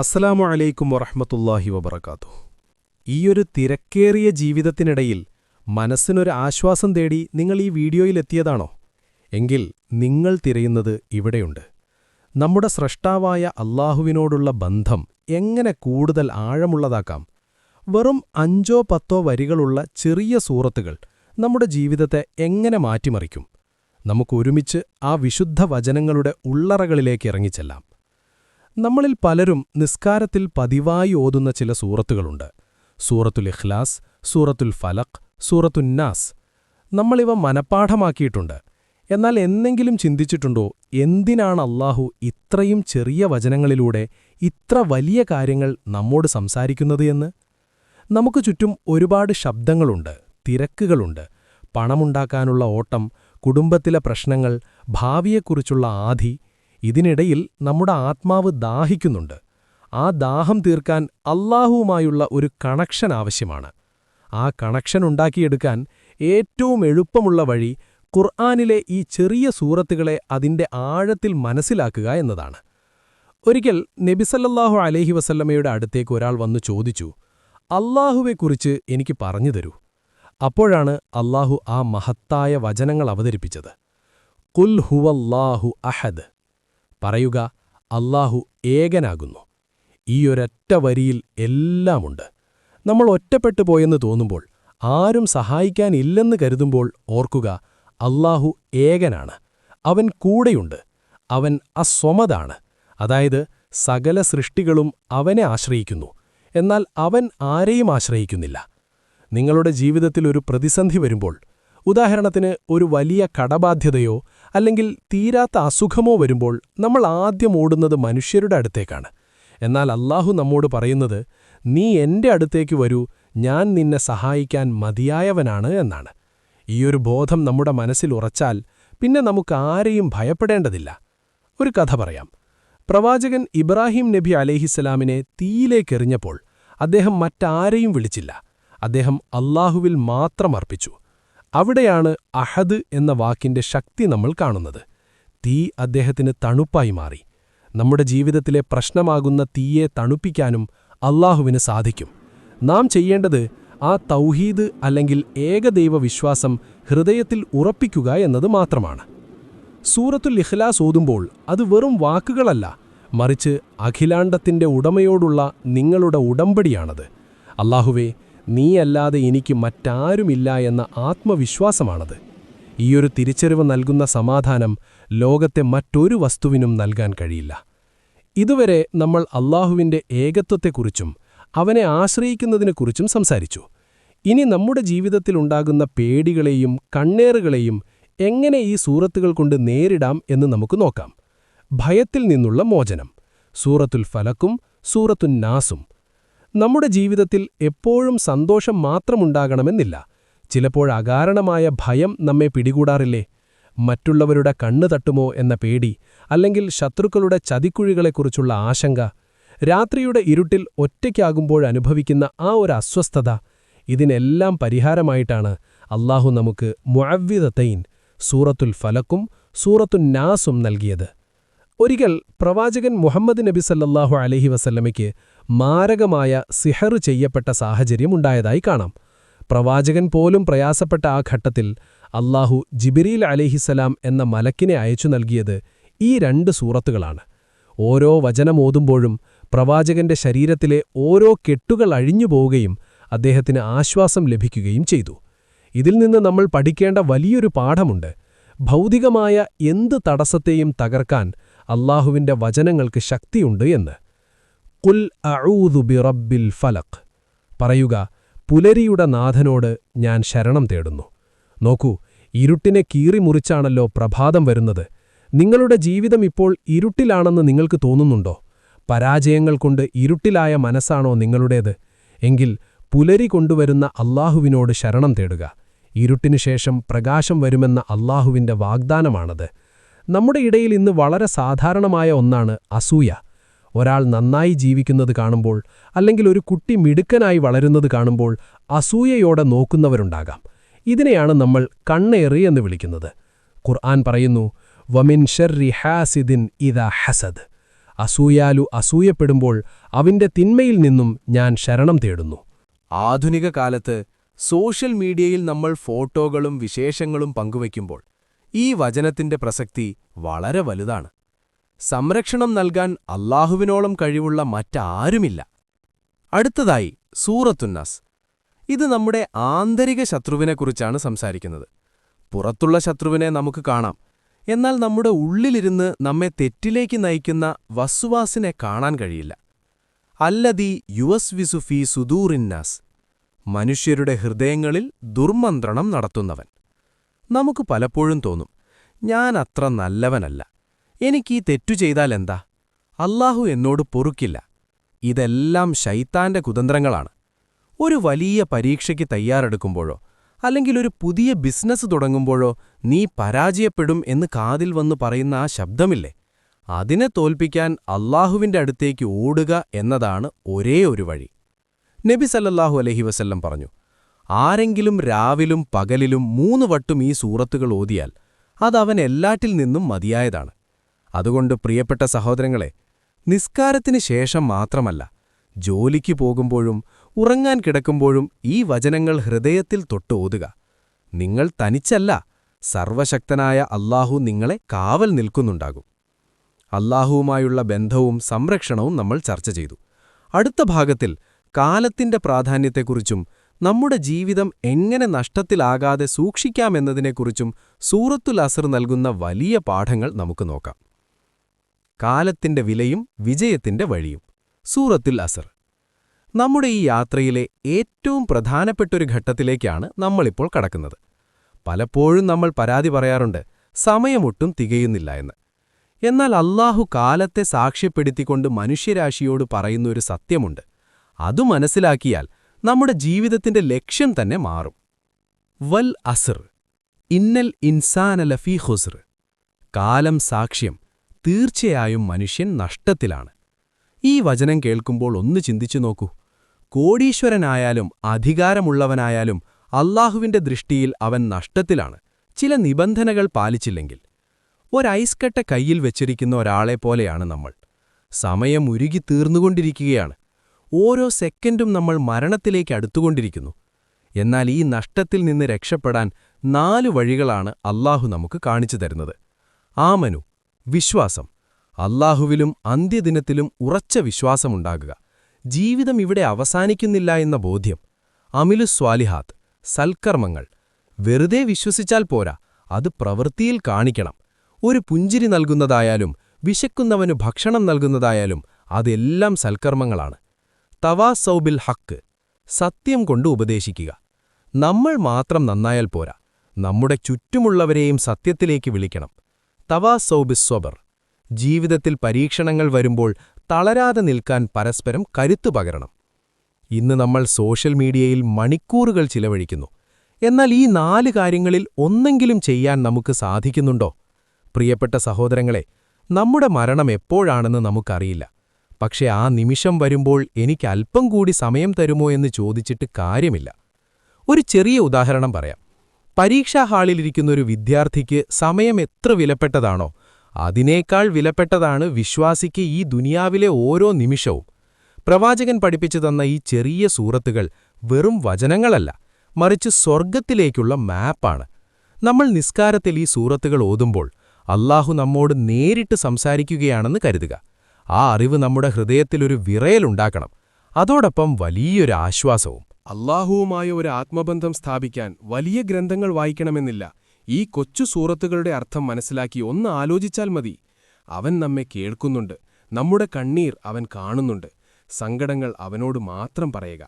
അസ്സലാമു അലൈക്കും വറഹ്മത്തുള്ളാഹി വബറക്കാത്തു ഈയൊരു തിരക്കേറിയ ജീവിതത്തിനിടയിൽ മനസ്സിനൊരു ആശ്വാസം തേടി നിങ്ങൾ ഈ വീഡിയോയിലെത്തിയതാണോ? എങ്കിൽ നിങ്ങൾ തിരയുന്നത് ഇവിടെയുണ്ട്. നമ്മുടെ സ്രഷ്ടാവായ അള്ളാഹുവിനോടുള്ള ബന്ധം എങ്ങനെ കൂടുതൽ ആഴമുള്ളതാക്കാം? വെറും അഞ്ചോ പത്തോ വരികളുള്ള ചെറിയ സൂറത്തുകൾ നമ്മുടെ ജീവിതത്തെ എങ്ങനെ മാറ്റിമറിക്കും? നമുക്കൊരുമിച്ച് ആ വിശുദ്ധ വചനങ്ങളുടെ ഉള്ളറകളിലേക്ക് ഇറങ്ങിച്ചെല്ലാം. നമ്മളിൽ പലരും നിസ്കാരത്തിൽ പതിവായി ഓതുന്ന ചില സൂറത്തുകളുണ്ട്. സൂറത്തുൽ ഇഖ്ലാസ് സൂറത്തുൽ ഫലഖ് സൂറത്തുന്നാസ് നമ്മളിവ മനപ്പാഠമാക്കിയിട്ടുണ്ട്. എന്നാൽ എന്നെങ്കിലും ചിന്തിച്ചിട്ടുണ്ടോ? എന്തിനാണ് അള്ളാഹു ഇത്രയും ചെറിയ വചനങ്ങളിലൂടെ ഇത്ര വലിയ കാര്യങ്ങൾ നമ്മോട് സംസാരിക്കുന്നത് എന്ന്? നമുക്ക് ചുറ്റും ഒരുപാട് ശബ്ദങ്ങളുണ്ട് തിരക്കുകളുണ്ട്. പണമുണ്ടാക്കാനുള്ള ഓട്ടം കുടുംബത്തിലെ പ്രശ്നങ്ങൾ ഭാവിയെക്കുറിച്ചുള്ള ആധി ഇതിനിടയിൽ നമ്മുടെ ആത്മാവ് ദാഹിക്കുന്നുണ്ട്. ആ ദാഹം തീർക്കാൻ അള്ളാഹുവുമായുള്ള ഒരു കണക്ഷൻ ആവശ്യമാണ്. ആ കണക്ഷൻ ഉണ്ടാക്കിയെടുക്കാൻ ഏറ്റവും എളുപ്പമുള്ള വഴി ഖുർആാനിലെ ഈ ചെറിയ സൂറത്തുകളെ അതിന്റെ ആഴത്തിൽ മനസ്സിലാക്കുക എന്നതാണ്. ഒരിക്കൽ നബിസല്ലാഹു അലഹി വസല്ലമ്മയുടെ അടുത്തേക്ക് ഒരാൾ വന്നു ചോദിച്ചു അള്ളാഹുവെക്കുറിച്ച് എനിക്ക് പറഞ്ഞു തരൂ. അപ്പോഴാണ് അള്ളാഹു ആ മഹത്തായ വചനങ്ങൾ അവതരിപ്പിച്ചത്. കുൽ ഹുവല്ലാഹു അഹദ്. പറയുക അല്ലാഹു ഏകനാകുന്നു. ഈയൊരൊറ്റ വരിയിൽ എല്ലാമുണ്ട്. നമ്മൾ ഒറ്റപ്പെട്ടു പോയെന്ന് തോന്നുമ്പോൾ ആരും സഹായിക്കാനില്ലെന്ന് കരുതുമ്പോൾ ഓർക്കുക അല്ലാഹു ഏകനാണ്. അവൻ കൂടെയുണ്ട്. അവൻ അസ്വമതാണ്. അതായത് സകല സൃഷ്ടികളും അവനെ ആശ്രയിക്കുന്നു. എന്നാൽ അവൻ ആരെയും ആശ്രയിക്കുന്നില്ല. നിങ്ങളുടെ ജീവിതത്തിൽ ഒരു പ്രതിസന്ധി വരുമ്പോൾ ഉദാഹരണത്തിന് ഒരു വലിയ കടബാധ്യതയോ അല്ലെങ്കിൽ തീരാത്ത അസുഖമോ വരുമ്പോൾ നമ്മൾ ആദ്യം ഓടുന്നത് മനുഷ്യരുടെ അടുത്തേക്കാണ്. എന്നാൽ അല്ലാഹു നമ്മോട് പറയുന്നത് നീ എന്റെ അടുത്തേക്ക് വരൂ ഞാൻ നിന്നെ സഹായിക്കാൻ മതിയായവനാണ് എന്നാണ്. ഈയൊരു ബോധം നമ്മുടെ മനസ്സിൽ ഉറച്ചാൽ പിന്നെ നമുക്ക് ആരെയും ഭയപ്പെടേണ്ടതില്ല. ഒരു കഥ പറയാം. പ്രവാചകൻ ഇബ്രാഹിം നബി അലേഹിസ്സലാമിനെ തീയിലേക്കെറിഞ്ഞപ്പോൾ അദ്ദേഹം മറ്റാരെയും വിളിച്ചില്ല. അദ്ദേഹം അല്ലാഹുവിൽ മാത്രം അർപ്പിച്ചു. അവിടെയാണ് അഹദ് എന്ന വാക്കിന്റെ ശക്തി നമ്മൾ കാണുന്നത്. തീ അദ്ദേഹത്തിന് തണുപ്പായി മാറി. നമ്മുടെ ജീവിതത്തിലെ പ്രശ്നമാകുന്ന തീയെ തണുപ്പിക്കാനും അള്ളാഹുവിന് സാധിക്കും. നാം ചെയ്യേണ്ടത് ആ തൗഹീദ് അല്ലെങ്കിൽ ഏകദൈവ വിശ്വാസം ഹൃദയത്തിൽ ഉറപ്പിക്കുക എന്നത് മാത്രമാണ്. സൂറത്തുൽ ഇഖ്ലാസ് ഓതുമ്പോൾ അത് വെറും വാക്കുകളല്ല മറിച്ച് അഖിലാണ്ടത്തിന്റെ ഉടമയോടുള്ള നിങ്ങളുടെ ഉടമ്പടിയാണത്. അല്ലാഹുവേ നീയല്ലാതെ എനിക്ക് മറ്റാരുമില്ല എന്ന ആത്മവിശ്വാസമാണത്. ഈയൊരു തിരിച്ചറിവ് നൽകുന്ന സമാധാനം ലോകത്തെ മറ്റൊരു വസ്തുവിനും നൽകാൻ കഴിയില്ല. ഇതുവരെ നമ്മൾ അള്ളാഹുവിന്റെ ഏകത്വത്തെക്കുറിച്ചും അവനെ ആശ്രയിക്കുന്നതിനെക്കുറിച്ചും സംസാരിച്ചു. ഇനി നമ്മുടെ ജീവിതത്തിലുണ്ടാകുന്ന പേടികളെയും കണ്ണേറുകളെയും എങ്ങനെ ഈ സൂറത്തുകൾ കൊണ്ട് നേരിടാം എന്ന് നമുക്ക് നോക്കാം. ഭയത്തിൽ നിന്നുള്ള മോചനം. സൂറത്തുൽ ഫലക്കും സൂറത്തുൻ നാസും. നമ്മുടെ ജീവിതത്തിൽ എപ്പോഴും സന്തോഷം മാത്രമുണ്ടാകണമെന്നില്ല. ചിലപ്പോൾ അകാരണമായ ഭയം നമ്മെ പിടികൂടാറില്ലേ? മറ്റുള്ളവരുടെ കണ്ണു തട്ടുമോ എന്ന പേടി അല്ലെങ്കിൽ ശത്രുക്കളുടെ ചതിക്കുഴികളെക്കുറിച്ചുള്ള ആശങ്ക. രാത്രിയുടെ ഇരുട്ടിൽ ഒറ്റയ്ക്കാകുമ്പോഴനുഭവിക്കുന്ന ആ ഒരു അസ്വസ്ഥത. ഇതിനെല്ലാം പരിഹാരമായിട്ടാണ് അള്ളാഹു നമുക്ക് മുഅവ്വിദത്തൈൻ സൂറത്തുൽ ഫലക്കും സൂറത്തുൻ നാസും നൽകിയത്. ഒരിക്കൽ പ്രവാചകൻ മുഹമ്മദ് നബി സല്ലാഹു അലഹി വസല്ലമയ്ക്ക് മാരകമായ സിഹർ ചെയ്യപ്പെട്ട സാഹചര്യം ഉണ്ടായതായി കാണാം. പ്രവാചകൻ പോലും പ്രയാസപ്പെട്ട ആ ഘട്ടത്തിൽ അള്ളാഹു ജിബിരിൽ അലിഹിസലാം എന്ന മലക്കിനെ അയച്ചു നൽകിയത് ഈ രണ്ട് സൂറത്തുകളാണ്. ഓരോ വചനമോതുമ്പോഴും പ്രവാചകന്റെ ശരീരത്തിലെ ഓരോ കെട്ടുകൾ അഴിഞ്ഞുപോവുകയും അദ്ദേഹത്തിന് ആശ്വാസം ലഭിക്കുകയും ചെയ്തു. ഇതിൽ നിന്ന് നമ്മൾ പഠിക്കേണ്ട വലിയൊരു പാഠമുണ്ട്. ഭൗതികമായ എന്ത് തടസ്സത്തെയും തകർക്കാൻ അല്ലാഹുവിന്റെ വചനങ്ങൾക്ക് ശക്തിയുണ്ട് എന്ന്. കുൽ അഊദു ബിറബ്ബിൽ ഫലഖ്. പറയുക പുലരിയുടെ നാഥനോട് ഞാൻ ശരണം തേടുന്നു. നോക്കൂ ഇരുട്ടിനെ കീറിമുറിച്ചാണല്ലോ പ്രഭാതം വരുന്നത്. നിങ്ങളുടെ ജീവിതം ഇപ്പോൾ ഇരുട്ടിലാണെന്ന് നിങ്ങൾക്ക് തോന്നുന്നുണ്ടോ? പരാജയങ്ങൾ കൊണ്ട് ഇരുട്ടിലായ മനസ്സാണോ നിങ്ങളുടേത്? എങ്കിൽ പുലരി കൊണ്ടുവരുന്ന അള്ളാഹുവിനോട് ശരണം തേടുക. ഇരുട്ടിനു ശേഷം പ്രകാശം വരുമെന്ന അല്ലാഹുവിന്റെ വാഗ്ദാനമാണത്. നമ്മുടെ ഇടയിൽ ഇന്ന് വളരെ സാധാരണമായ ഒന്നാണ് അസൂയ. ഒരാൾ നന്നായി ജീവിക്കുന്നത് കാണുമ്പോൾ അല്ലെങ്കിൽ ഒരു കുട്ടി മിടുക്കനായി വളരുന്നത് കാണുമ്പോൾ അസൂയയോടെ നോക്കുന്നവരുണ്ടാകാം. ഇതിനെയാണ് നമ്മൾ കണ്ണേറി എന്ന് വിളിക്കുന്നത്. ഖുർആൻ പറയുന്നു വമിൻ ഷർരി ഹാസിദിൻ ഇദ ഹസദ്. അസൂയാലു അസൂയപ്പെടുമ്പോൾ അവന്റെ തിന്മയിൽ നിന്നും ഞാൻ ശരണം തേടുന്നു. ആധുനിക കാലത്ത് സോഷ്യൽ മീഡിയയിൽ നമ്മൾ ഫോട്ടോകളും വിശേഷങ്ങളും പങ്കുവയ്ക്കുമ്പോൾ ഈ വചനത്തിന്റെ പ്രസക്തി വളരെ വലുതാണ്. സംരക്ഷണം നൽകാൻ അല്ലാഹുവിനോളം കഴിവുള്ള മറ്റാരുമില്ല. അടുത്തതായി സൂറത്തുന്നാസ് ഇത് നമ്മുടെ ആന്തരിക ശത്രുവിനെക്കുറിച്ചാണ് സംസാരിക്കുന്നത്. പുറത്തുള്ള ശത്രുവിനെ നമുക്ക് കാണാം. എന്നാൽ നമ്മുടെ ഉള്ളിലിരുന്ന് നമ്മെ തെറ്റിലേക്ക് നയിക്കുന്ന വസ്സുവാസിനെ കാണാൻ കഴിയില്ല. അല്ലതി യുവസ് വിസുഫി സുദൂറിന്നാസ് മനുഷ്യരുടെ ഹൃദയങ്ങളിൽ ദുർമന്ത്രണം നടത്തുന്നവൻ. നമുക്ക് പലപ്പോഴും തോന്നും ഞാൻ അത്ര നല്ലവനല്ല. എനിക്കീ തെറ്റു ചെയ്താലെന്താ? അല്ലാഹു എന്നോട് പൊറുക്കില്ല. ഇതെല്ലാം ശൈത്താന്റെ കുതന്ത്രങ്ങളാണ്. ഒരു വലിയ പരീക്ഷയ്ക്ക് തയ്യാറെടുക്കുമ്പോഴോ അല്ലെങ്കിൽ ഒരു പുതിയ ബിസിനസ് തുടങ്ങുമ്പോഴോ നീ പരാജയപ്പെടും എന്ന് കാതിൽ വന്നു പറയുന്ന ആ ശബ്ദമില്ലേ? അതിനെ തോൽപ്പിക്കാൻ അള്ളാഹുവിന്റെ അടുത്തേക്ക് ഓടുക എന്നതാണ് ഒരേ ഒരു വഴി. നബി സല്ലല്ലാഹു അലഹി വസല്ലം പറഞ്ഞു ആരെങ്കിലും രാവിലും പകലിലും മൂന്ന് വട്ടും ഈ സൂറത്തുകൾ ഓതിയാൽ അതവൻ എല്ലാറ്റിൽ നിന്നും മതിയായതാണ്. അതുകൊണ്ട് പ്രിയപ്പെട്ട സഹോദരങ്ങളെ നിസ്കാരത്തിന് ശേഷം മാത്രമല്ല ജോലിക്ക് പോകുമ്പോഴും ഉറങ്ങാൻ കിടക്കുമ്പോഴും ഈ വചനങ്ങൾ ഹൃദയത്തിൽ തൊട്ട് ഓതുക നിങ്ങൾ തനിച്ചല്ല സർവശക്തനായ അല്ലാഹു നിങ്ങളെ കാവൽ നിൽക്കുന്നുണ്ടാകും. അല്ലാഹുവുമായുള്ള ബന്ധവും സംരക്ഷണവും നമ്മൾ ചർച്ച ചെയ്തു. അടുത്ത ഭാഗത്തിൽ കാലത്തിന്റെ പ്രാധാന്യത്തെക്കുറിച്ചും നമ്മുടെ ജീവിതം എങ്ങനെ നഷ്ടത്തിലാകാതെ സൂക്ഷിക്കാമെന്നതിനെക്കുറിച്ചും സൂറത്തുൽ അസർ നൽകുന്ന വലിയ പാഠങ്ങൾ നമുക്ക് നോക്കാം. കാലത്തിന്റെ വിലയും വിജയത്തിന്റെ വഴിയും. സൂറത്തിൽ അസർ. നമ്മുടെ ഈ യാത്രയിലെ ഏറ്റവും പ്രധാനപ്പെട്ടൊരു ഘട്ടത്തിലേക്കാണ് നമ്മളിപ്പോൾ കടക്കുന്നത്. പലപ്പോഴും നമ്മൾ പരാതി പറയാറുണ്ട് സമയമൊട്ടും തികയുന്നില്ല എന്ന്. എന്നാൽ അള്ളാഹു കാലത്തെ സാക്ഷ്യപ്പെടുത്തിക്കൊണ്ട് മനുഷ്യരാശിയോട് പറയുന്ന ഒരു സത്യമുണ്ട്. അതു മനസ്സിലാക്കിയാൽ നമ്മുടെ ജീവിതത്തിന്റെ ലക്ഷ്യം തന്നെ മാറും. വൽ അസർ. ഇന്നൽ ഇൻസാനലഫി ഹുസർ കാലം സാക്ഷ്യം തീർച്ചയായും മനുഷ്യൻ നഷ്ടത്തിലാണ്. ഈ വചനം കേൾക്കുമ്പോൾ ഒന്ന് ചിന്തിച്ചു നോക്കൂ. കോടീശ്വരനായാലും അധികാരമുള്ളവനായാലും അള്ളാഹുവിന്റെ ദൃഷ്ടിയിൽ അവൻ നഷ്ടത്തിലാണ്. ചില നിബന്ധനകൾ പാലിച്ചില്ലെങ്കിൽ. ഒരൈസ്കട്ട കയ്യിൽ വെച്ചിരിക്കുന്ന ഒരാളെപ്പോലെയാണ് നമ്മൾ. സമയം ഉരുകി തീർന്നുകൊണ്ടിരിക്കുകയാണ്. ഓരോ സെക്കൻഡും നമ്മൾ മരണത്തിലേക്ക് അടുത്തുകൊണ്ടിരിക്കുന്നു. എന്നാൽ ഈ നഷ്ടത്തിൽ നിന്ന് രക്ഷപ്പെടാൻ നാല് വഴികളാണ് അല്ലാഹു നമുക്ക് കാണിച്ചു തരുന്നത്. ആമനു വിശ്വാസം. അല്ലാഹുവിലും അന്ത്യദിനത്തിലും ഉറച്ച വിശ്വാസമുണ്ടാകുക. ജീവിതം ഇവിടെ അവസാനിക്കുന്നില്ല എന്ന ബോധ്യം. അമിലു സ്വാലിഹാത്ത് സൽക്കർമ്മങ്ങൾ. വെറുതെ വിശ്വസിച്ചാൽ പോരാ അത് പ്രവൃത്തിയിൽ കാണിക്കണം. ഒരു പുഞ്ചിരി നൽകുന്നതായാലും വിശക്കുന്നവനു ഭക്ഷണം നൽകുന്നതായാലും അതെല്ലാം സൽക്കർമ്മങ്ങളാണ്. തവാ സൗബിൽ ഹക്ക് സത്യം കൊണ്ട് ഉപദേശിക്കുക. നമ്മൾ മാത്രം നന്നായാൽ പോരാ നമ്മുടെ ചുറ്റുമുള്ളവരെയും സത്യത്തിലേക്ക് വിളിക്കണം. തവാ സൗബിസ്വബർ ജീവിതത്തിൽ പരീക്ഷണങ്ങൾ വരുമ്പോൾ തളരാതെ നിൽക്കാൻ പരസ്പരം കരുത്തു പകരണം. ഇന്ന് നമ്മൾ സോഷ്യൽ മീഡിയയിൽ മണിക്കൂറുകൾ ചിലവഴിക്കുന്നു. എന്നാൽ ഈ നാല് കാര്യങ്ങളിൽ ഒന്നെങ്കിലും ചെയ്യാൻ നമുക്ക് സാധിക്കുന്നുണ്ടോ? പ്രിയപ്പെട്ട സഹോദരങ്ങളെ നമ്മുടെ മരണം എപ്പോഴാണെന്ന് നമുക്കറിയില്ല. പക്ഷെ ആ നിമിഷം വരുമ്പോൾ എനിക്ക് അല്പം കൂടി സമയം തരുമോ എന്ന് ചോദിച്ചിട്ട് കാര്യമില്ല. ഒരു ചെറിയ ഉദാഹരണം പറയാം. പരീക്ഷാ ഹാളിലിരിക്കുന്ന ഒരു വിദ്യാർത്ഥിക്ക് സമയം എത്ര വിലപ്പെട്ടതാണോ അതിനേക്കാൾ വിലപ്പെട്ടതാണ് വിശ്വാസിക്ക് ഈ ദുനിയാവിലെ ഓരോ നിമിഷവും. പ്രവാചകൻ പഠിപ്പിച്ചു തന്ന ഈ ചെറിയ സൂറത്തുകൾ വെറും വചനങ്ങളല്ല മറിച്ച് സ്വർഗത്തിലേക്കുള്ള മാപ്പാണ്. നമ്മൾ നിസ്കാരത്തിൽ ഈ സൂറത്തുകൾ ഓതുമ്പോൾ അള്ളാഹു നമ്മോട് നേരിട്ട് സംസാരിക്കുകയാണെന്ന് കരുതുക. ആ അറിവ് നമ്മുടെ ഹൃദയത്തിലൊരു വിറയലുണ്ടാക്കണം. അതോടൊപ്പം വലിയൊരു ആശ്വാസവും. അള്ളാഹുവുമായ ഒരു ആത്മബന്ധം സ്ഥാപിക്കാൻ വലിയ ഗ്രന്ഥങ്ങൾ വായിക്കണമെന്നില്ല. ഈ കൊച്ചു സൂറത്തുകളുടെ അർത്ഥം മനസ്സിലാക്കി ഒന്ന് ആലോചിച്ചാൽ മതി. അവൻ നമ്മെ കേൾക്കുന്നുണ്ട്. നമ്മുടെ കണ്ണീർ അവൻ കാണുന്നുണ്ട്. സങ്കടങ്ങൾ അവനോട് മാത്രം പറയുക.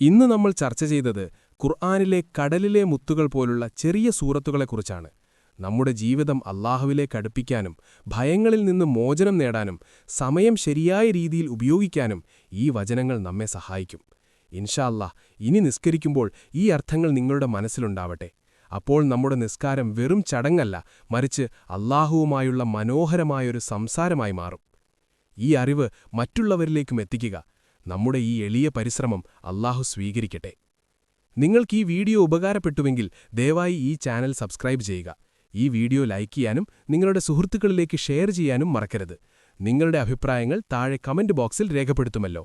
ഇന്ന് നമ്മൾ ചർച്ച ചെയ്തത് ഖുർആാനിലെ കടലിലെ മുത്തുകൾ പോലുള്ള ചെറിയ സൂറത്തുകളെക്കുറിച്ചാണ്. നമ്മുടെ ജീവിതം അള്ളാഹുവിലേക്ക് അടുപ്പിക്കാനും ഭയങ്ങളിൽ നിന്ന് മോചനം നേടാനും സമയം ശരിയായ രീതിയിൽ ഉപയോഗിക്കാനും ഈ വചനങ്ങൾ നമ്മെ സഹായിക്കും. ഇൻഷാ അല്ലാ ഇനി നിസ്കരിക്കുമ്പോൾ ഈ അർത്ഥങ്ങൾ നിങ്ങളുടെ മനസ്സിലുണ്ടാവട്ടെ. അപ്പോൾ നമ്മുടെ നിസ്കാരം വെറും ചടങ്ങല്ല മറിച്ച് അള്ളാഹുവുമായുള്ള മനോഹരമായൊരു സംസാരമായി മാറും. ഈ അറിവ് മറ്റുള്ളവരിലേക്കും എത്തിക്കുക. നമ്മുടെ ഈ എളിയ പരിശ്രമം അള്ളാഹു സ്വീകരിക്കട്ടെ. നിങ്ങൾക്ക് ഈ വീഡിയോ ഉപകാരപ്പെട്ടുവെങ്കിൽ ദയവായി ഈ ചാനൽ സബ്സ്ക്രൈബ് ചെയ്യുക. ഈ വീഡിയോ ലൈക്ക് ചെയ്യാനും നിങ്ങളുടെ സുഹൃത്തുക്കളിലേക്ക് ഷെയർ ചെയ്യാനും മറക്കരുത്. നിങ്ങളുടെ അഭിപ്രായങ്ങൾ താഴെ കമന്റ് ബോക്സിൽ രേഖപ്പെടുത്തുമല്ലോ.